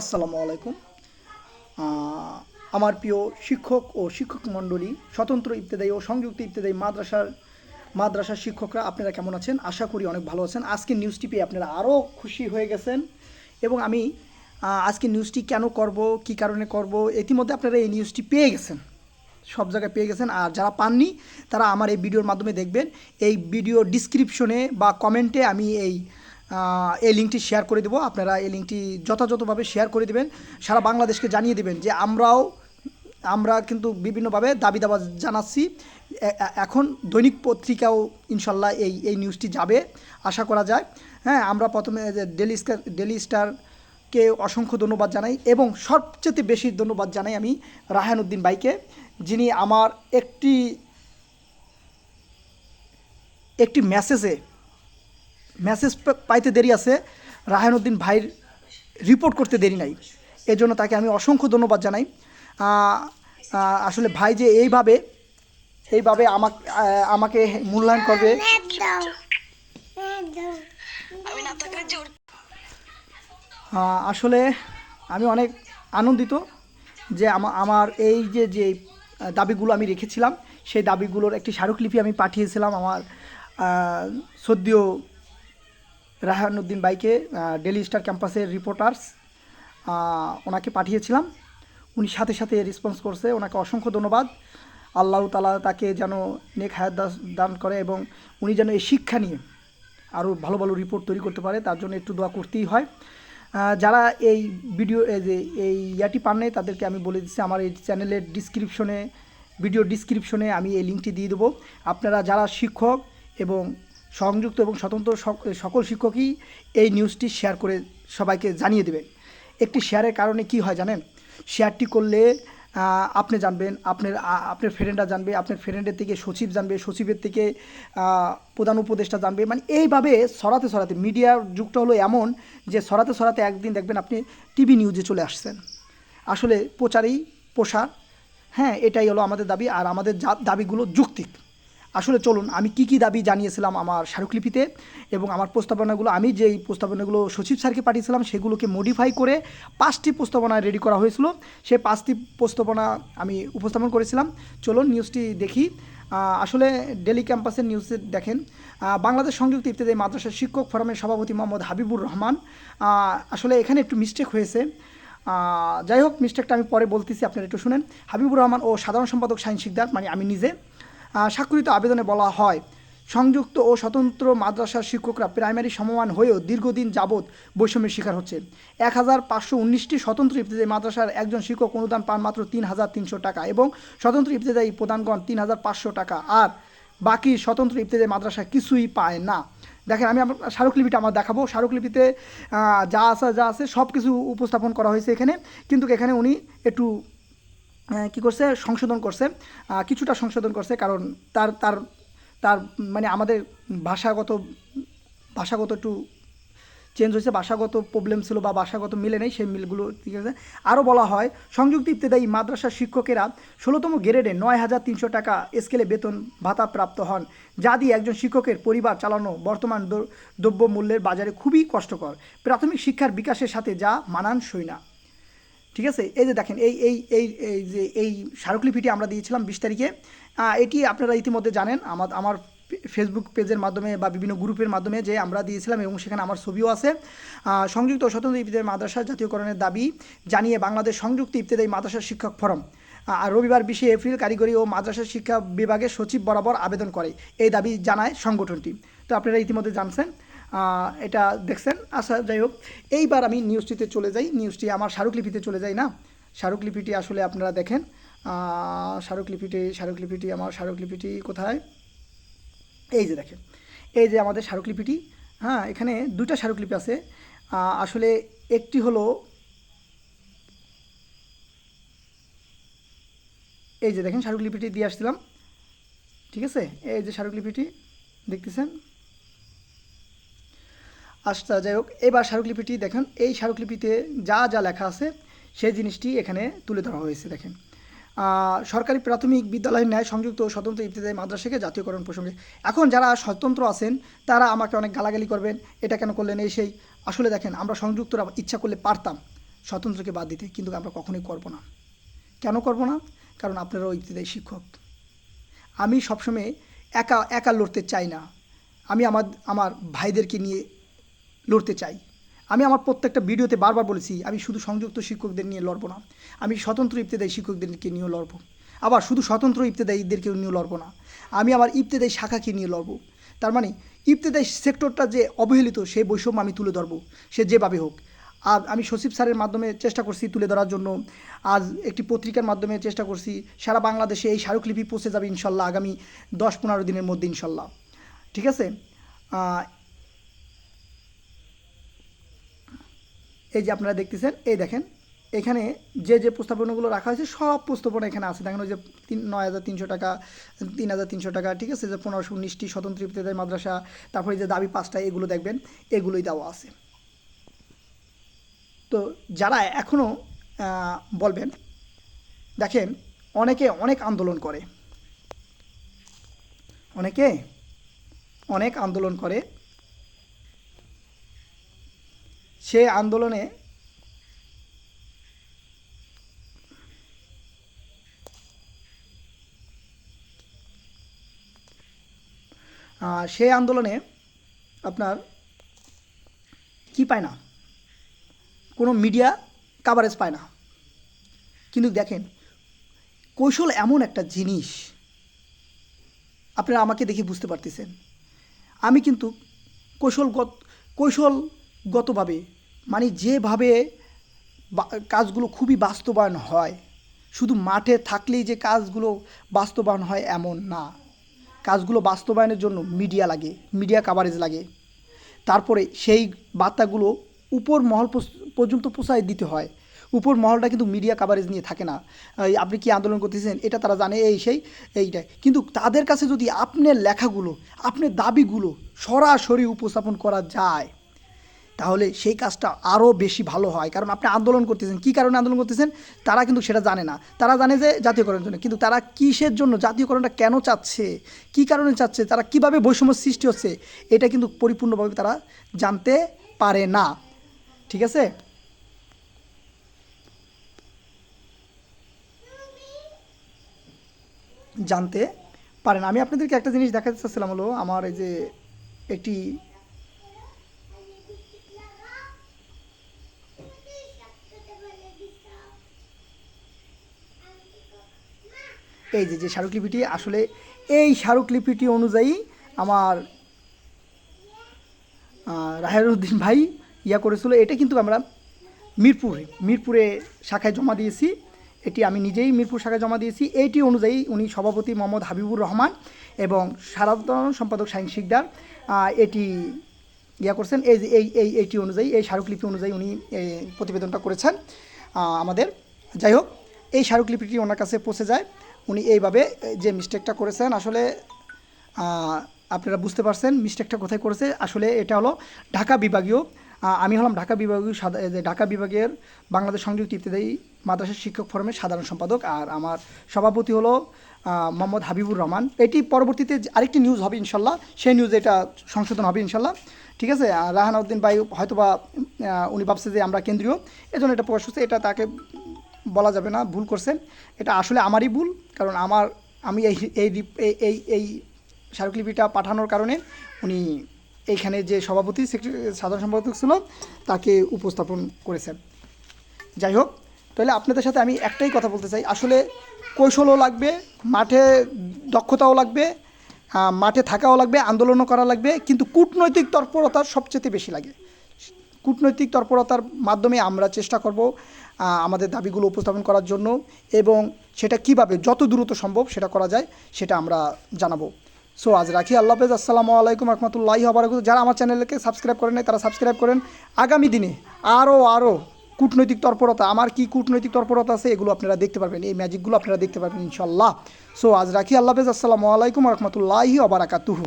আসসালামু আলাইকুম। আমার প্রিয় শিক্ষক ও শিক্ষক মণ্ডলী, স্বতন্ত্র ইবতেদায়ী ও সংযুক্ত ইবতেদায়ী মাদ্রাসার মাদ্রাসার শিক্ষকরা আপনারা কেমন আছেন? আশা করি অনেক ভালো আছেন। আজকে নিউজটি পেয়ে আপনারা আরও খুশি হয়ে গেছেন এবং আমি আজকে নিউজটি কেন করব, কি কারণে করব, ইতিমধ্যে আপনারা এই নিউজটি পেয়ে গেছেন। সব জায়গায় পেয়ে গেছেন। আর যারা পাননি, তারা আমার এই ভিডিওর মাধ্যমে দেখবেন। এই ভিডিও ডিসক্রিপশনে বা কমেন্টে আমি এই এই লিঙ্কটি শেয়ার করে দেবো। আপনারা এই লিঙ্কটি যথাযথভাবে শেয়ার করে দেবেন। সারা বাংলাদেশকে জানিয়ে দেবেন যে আমরাও, আমরা কিন্তু বিভিন্নভাবে দাবি দাবা জানাচ্ছি এখন দৈনিক পত্রিকাও ইনশাল্লাহ এই এই নিউজটি যাবে, আশা করা যায়। হ্যাঁ আমরা প্রথমে ডেলি স্টার ডেলি স্টারকে অসংখ্য ধন্যবাদ জানাই এবং সবচেয়ে বেশি ধন্যবাদ জানাই আমি রাহান উদ্দিন বাইকে যিনি আমার একটি একটি মেসেজে মেসেজ পাইতে দেরি আছে। রাহানুদ্দিন ভাইয়ের রিপোর্ট করতে দেরি নাই। এজন্য তাকে আমি অসংখ্য ধন্যবাদ জানাই। আসলে ভাই যে এইভাবে এইভাবে আমাকে আমাকে মূল্যায়ন করবে। আসলে আমি অনেক আনন্দিত যে আমা- আমার এই যে যে দাবিগুলো আমি রেখেছিলাম সেই দাবিগুলোর একটি স্মারকলিপি আমি পাঠিয়েছিলাম আমার আহ, সদ্যীয় রাহানুদ্দিন বাইকে ডেলি স্টার ক্যাম্পাসের রিপোর্টার্স ওনাকে পাঠিয়েছিলাম। উনি সাথে সাথে রেসপন্স করছে। ওনাকে অসংখ্য ধন্যবাদ। আল্লাহ তালা তাকে যেন নেক হায়াত দান করে এবং উনি যেন এই শিক্ষা নিয়ে আরও ভালো ভালো রিপোর্ট তৈরি করতে পারে, তার জন্য একটু দোয়া করতেই হয়। যারা এই ভিডিও যে, এই ইয়াটি পান নাই তাদেরকে আমি বলে দিচ্ছি, আমার এই চ্যানেলের ডিসক্রিপশনে ভিডিও ডিসক্রিপশনে আমি এই লিঙ্কটি দিয়ে দেবো। আপনারা যারা শিক্ষক এবং সংযুক্ত এবং স্বতন্ত্র সকল শিক্ষকই এই নিউজটি শেয়ার করে সবাইকে জানিয়ে দেবেন একটি শেয়ারের কারণে কি হয় জানেন? শেয়ারটি করলে আপনি জানবেন, আপনার আপনার ফ্রেন্ডরা জানবে, আপনার ফ্রেন্ডের থেকে সচিব জানবে, সচিবের থেকে প্রধান উপদেষ্টা জানবে। মানে এইভাবে সরাতে সরাতে মিডিয়ার যুগটা হলো এমন যে সরাতে সরাতে একদিন দেখবেন আপনি টিভি নিউজে চলে আসছেন। আসলে প্রচারেই প্রসার। হ্যাঁ এটাই হলো আমাদের দাবি, আর আমাদের দাবিগুলো যৌক্তিক আসলে চলুন, আমি কি কি দাবি জানিয়েছিলাম আমার স্মারকলিপিতে এবং আমার প্রস্তাবনাগুলো, আমি যেই প্রস্তাবনাগুলো সচিব স্যারকে পাঠিয়েছিলাম সেগুলোকে মডিফাই করে পাঁচটি প্রস্তাবনা রেডি করা হয়েছিল। সেই পাঁচটি প্রস্তাবনা আমি উপস্থাপন করেছিলাম। চলুন নিউজটি দেখি। আসলে ডেলি ক্যাম্পাসের নিউজে দেখেন বাংলাদেশ সংযুক্ত ইফতেদায়ী মাদ্রাসার শিক্ষক ফোরামের সভাপতি মোহাম্মদ হাবিবুর রহমান আসলে এখানে একটু মিস্টেক হয়েছে। যাই হোক মিস্টেকটা আমি পরে বলতেছি, আপনারা একটু শুনেন। হাবিবুর রহমান ও সাধারণ সম্পাদক শাহিন শিকদার মানে আমি নিজে স্বাক্ষরিত আবেদনে বলা হয়। সংযুক্ত ও স্বতন্ত্র মাদ্রাসার শিক্ষকরা প্রাইমারি সমমান হয়েও দীর্ঘদিন যাবৎ বৈষম্যের শিকার হচ্ছে। এক হাজার পাঁচশো উনিশটি স্বতন্ত্র ইফতেদায়ী মাদ্রাসার একজন শিক্ষক অনুদান পান মাত্র তিন হাজার তিনশো টাকা এবং স্বতন্ত্র ইফতেদায়ী প্রদানগণ তিন হাজার পাঁচশো টাকা। আর বাকি স্বতন্ত্র ইফতেদায়ী মাদ্রাসা কিছুই পায় না। দেখেন, আমি আমার স্মারকলিপিটা আমার দেখাবো। স্মারকলিপিতে যা আছে যা আছে সব কিছু উপস্থাপন করা হয়েছে এখানে। কিন্তু এখানে উনি একটু কি করছে? সংশোধন করছে। কিছুটা সংশোধন করছে, কারণ তার তার তার মানে আমাদের ভাষাগত ভাষাগত একটু চেঞ্জ হয়েছে, ভাষাগত প্রবলেম ছিল বা ভাষাগত মিলে নেই, সেই মিলগুলো ঠিক আছে। আরও বলা হয়, সংযুক্ত ইবতেদায়ী মাদ্রাসার শিক্ষকেরা ষোলোতম গ্রেডে নয় হাজার তিনশো টাকা স্কেলে বেতন ভাতা প্রাপ্ত হন, যা দিয়ে একজন শিক্ষকের পরিবার চালানো বর্তমান দ্র- দ্রব্য মূল্যের বাজারে খুবই কষ্টকর। প্রাথমিক শিক্ষার বিকাশের সাথে যা মানানসই না। ঠিক আছে? এই যে দেখেন, এই এই এই এই যে, এই স্মারকলিপিটি আমরা দিয়েছিলাম বিশ তারিখে এটি আপনারা ইতিমধ্যে জানেন। আমার আমার ফেসবুক পেজের মাধ্যমে বা বিভিন্ন গ্রুপের মাধ্যমে যে আমরা দিয়েছিলাম এবং সেখানে আমার ছবিও আছে। সংযুক্ত স্বতন্ত্র ইবতেদায়ী মাদ্রাসা জাতীয়করণের দাবি জানিয়ে বাংলাদেশ সংযুক্ত ইবতেদায়ী মাদ্রাসা শিক্ষক ফোরাম আর রবিবার বিশে এপ্রিল কারিগরি ও মাদ্রাসা শিক্ষা বিভাগের সচিব বরাবর আবেদন করে। এই দাবি জানায় সংগঠনটি। তো আপনারা ইতিমধ্যে জানছেন এটা দেখছেন? আচ্ছা যাই হোক, এইবার আমি নিউজটিতে চলে যাই। নিউজটি আমার স্মারকলিপিতে চলে যাই না? স্মারকলিপিটি আসলে আপনারা দেখেন। স্মারকলিপিটি স্মারকলিপিটি আমার স্মারকলিপিটি কোথায়? এই যে দেখেন, এই যে আমাদের স্মারকলিপিটি হ্যাঁ এখানে দুইটা স্মারকলিপি আছে। আসলে একটি হলো এই যে দেখেন স্মারকলিপিটি দিয়ে আসছিলাম। ঠিক আছে? এই যে স্মারকলিপিটি দেখতেছেন? আচ্ছা যাই হোক, এবার স্মারকলিপিটি দেখেন। এই স্মারকলিপিতে যা যা লেখা আছে, সেই জিনিসটি এখানে তুলে ধরা হয়েছে, দেখেন। সরকারি প্রাথমিক বিদ্যালয়ের ন্যায় সংযুক্ত স্বতন্ত্র ইবতদায়ী মাদ্রাসাকে জাতীয়করণ প্রসঙ্গে। এখন যারা স্বতন্ত্র আছেন, তারা আমাকে অনেক গালাগালি করবেন, এটা কেন করলেন এই সেই। আসলে দেখেন, আমরা সংযুক্তরা ইচ্ছা করলে পারতাম, স্বতন্ত্রকে বাদ দিতে, কিন্তু আমরা কখনোই করব না। কেন করব না? কারণ আপনারাও ইবতদায়ী শিক্ষক। আমি সবসময় একা একা লড়তে চাই না। আমি আমার আমার ভাইদেরকে নিয়ে লড়তে চাই। আমি আমার প্রত্যেকটা ভিডিওতে বারবার বলেছি, আমি শুধু সংযুক্ত শিক্ষকদের নিয়ে লড়বো না। আমি স্বতন্ত্র ইফতেদায়ী শিক্ষকদেরকে নিয়েও লড়বো। আবার শুধু স্বতন্ত্র ইবতেদায়ীদেরকেও নিয়ে লড়বো না। আমি আমার ইবতেদায়ী শাখাকে নিয়ে লড়বো। তার মানে ইবতেদায়ী সেক্টরটা যে অবহেলিত, সেই বৈষম্য আমি তুলে ধরবো, সে যেভাবে হোক। আর আমি সচিব স্যারের মাধ্যমে চেষ্টা করছি তুলে ধরার জন্য। আজ একটি পত্রিকার মাধ্যমে চেষ্টা করছি, সারা বাংলাদেশে এই স্মারকলিপি পৌঁছে যাবে ইনশাল্লাহ আগামী দশ পনেরো দিনের মধ্যে ইনশাল্লাহ। ঠিক আছে? এই যে আপনারা দেখতেছেন, এই দেখেন, এখানে যে যে প্রস্তাবনাগুলো রাখা হয়েছে, সব প্রস্তাবনা এখানে আছে। দেখেন ওই যে তিন, নয় হাজার তিনশো টাকা, তিন হাজার তিনশো টাকা, ঠিক আছে? যে পনেরোশো উনিশটি স্বতন্ত্র ইফতেদায়ী মাদ্রাসা, তারপরে যে দাবি পাঁচটা, এগুলো দেখবেন, এগুলোই দেওয়া আছে। তো যারা এখনও বলবেন, দেখেন, অনেকে অনেক আন্দোলন করে। অনেকে অনেক আন্দোলন করে সে আন্দোলনে সেই আন্দোলনে আপনার কি পায় না? কোনো মিডিয়া কাভারেজ পায় না। কিন্তু দেখেন, কৌশল এমন একটা জিনিস, আপনারা আমাকে দেখে বুঝতে পারতেছেন। আমি কিন্তু কৌশলগত, কৌশলগতভাবে মানে যেভাবে কাজগুলো খুবই বাস্তবায়ন হয়, শুধু মাঠে থাকলেই যে কাজগুলো বাস্তবায়ন হয় এমন না। কাজগুলো বাস্তবায়নের জন্য মিডিয়া লাগে, মিডিয়া কাভারেজ লাগে। তারপরে সেই বার্তাগুলো উপর মহল পর্যন্ত পৌঁছায় দিতে হয়। উপর মহলটা কিন্তু মিডিয়া কাভারেজ নিয়ে থাকে না। আপনি কি আন্দোলন করতেছেন, এটা তারা জানে, এই সেই, এইটাই। কিন্তু তাদের কাছে যদি আপনার লেখাগুলো, আপনার দাবিগুলো সরাসরি উপস্থাপন করা যায় তাহলে সেই কাজটা আরও বেশি ভালো হয়। কারণ আপনি আন্দোলন করতেছেন। কী কারণে আন্দোলন করতেছেন? তারা কিন্তু সেটা জানে না। তারা জানে যে জাতীয়করণের জন্য। কিন্তু তারা কিসের জন্য জাতীয়করণটা কেন চাচ্ছে? কী কারণে চাচ্ছে? তারা কীভাবে বৈষম্য সৃষ্টি হচ্ছে? এটা কিন্তু পরিপূর্ণভাবে তারা জানতে পারে না। ঠিক আছে? জানতে পারেন আমি আপনাদেরকে একটা জিনিস দেখাতে চাচ্ছিলাম হলো, আমার এই যে একটি এই যে যে স্মারকলিপিটি, আসলে এই স্মারকলিপিটি অনুযায়ী আমার রাহেরউদ্দিন ভাই ইয়া করেছিল। এটা কিন্তু আমরা মিরপুরে মিরপুরে শাখায় জমা দিয়েছি। এটি আমি নিজেই মিরপুর শাখায় জমা দিয়েছি। এইটি অনুযায়ী উনি সভাপতি মোহাম্মদ হাবিবুর রহমান এবং সাধারণ সম্পাদক শাহিন শিকদার এটি ইয়া করছেন। এই এই এই এইটি অনুযায়ী, এই স্মারকলিপি অনুযায়ী উনি প্রতিবেদনটা করেছেন আমাদের। যাই হোক, এই স্মারকলিপিটি ওনার কাছে পৌঁছে যায়। উনি এইভাবে, যে মিস্টেকটা করেছেন, আসলে আপনারা বুঝতে পারছেন মিস্টেকটা কোথায় করেছে। আসলে এটা হলো ঢাকা বিভাগীয় আমি হলাম ঢাকা বিভাগীয় ঢাকা বিভাগের বাংলাদেশ সংযুক্ত ইত্যাদি মাদ্রাসা শিক্ষক ফোরামের সাধারণ সম্পাদক, আর আমার সভাপতি হলো মোহাম্মদ হাবিবুর রহমান। এটি পরবর্তীতে আরেকটি নিউজ হবে ইনশাল্লাহ, সেই নিউজে এটা সংশোধন হবে ইনশাল্লাহ। ঠিক আছে? রাহানাউদ্দিন ভাই হয়তোবা উনি ভাবছে যে আমরা কেন্দ্রীয়, এজন্য এটা প্রকাশ করছে এটা তাকে বলা যাবে না, ভুল করছেন। এটা আসলে আমারই ভুল, কারণ আমার, আমি এই এই এই স্মারকলিপিটা পাঠানোর কারণে উনি এইখানে যে সভাপতি সাধারণ সম্পাদক ছিল, তাকে উপস্থাপন করেছেন। যাই হোক, তাহলে আপনাদের সাথে আমি একটাই কথা বলতে চাই। আসলে কৌশলও লাগবে, মাঠে দক্ষতাও লাগবে মাঠে থাকাও লাগবে, আন্দোলনও করা লাগবে, কিন্তু কূটনৈতিক তৎপরতার সবচেয়ে বেশি লাগে। কূটনৈতিক তৎপরতার মাধ্যমে আমরা চেষ্টা করব আমাদের দাবিগুলো উপস্থাপন করার জন্য এবং সেটা কীভাবে, যত দ্রুত সম্ভব সেটা করা যায়, সেটা আমরা জানাব। সো আজ রাখি। আল্লাহ হাফেজ। আসসালামু আলাইকুম রহমতুল্লাহি আবরাকাতুহু যারা আমার চ্যানেলকে সাবস্ক্রাইব করেন নাই, তারা সাবস্ক্রাইব করেন। আগামী দিনে আরও আরও কূটনৈতিক তৎপরতা, আমার কি কূটনৈতিক তৎপরতা আছে এগুলো আপনারা দেখতে পারবেন, এই ম্যাজিকগুলো আপনারা দেখতে পারবেন ইনশাল্লাহ সো আজ রাখি। আল্লাহ হাফেজ। আসসালামু আলাইকুম রহমতুল্লাহি আবরাকাতুহু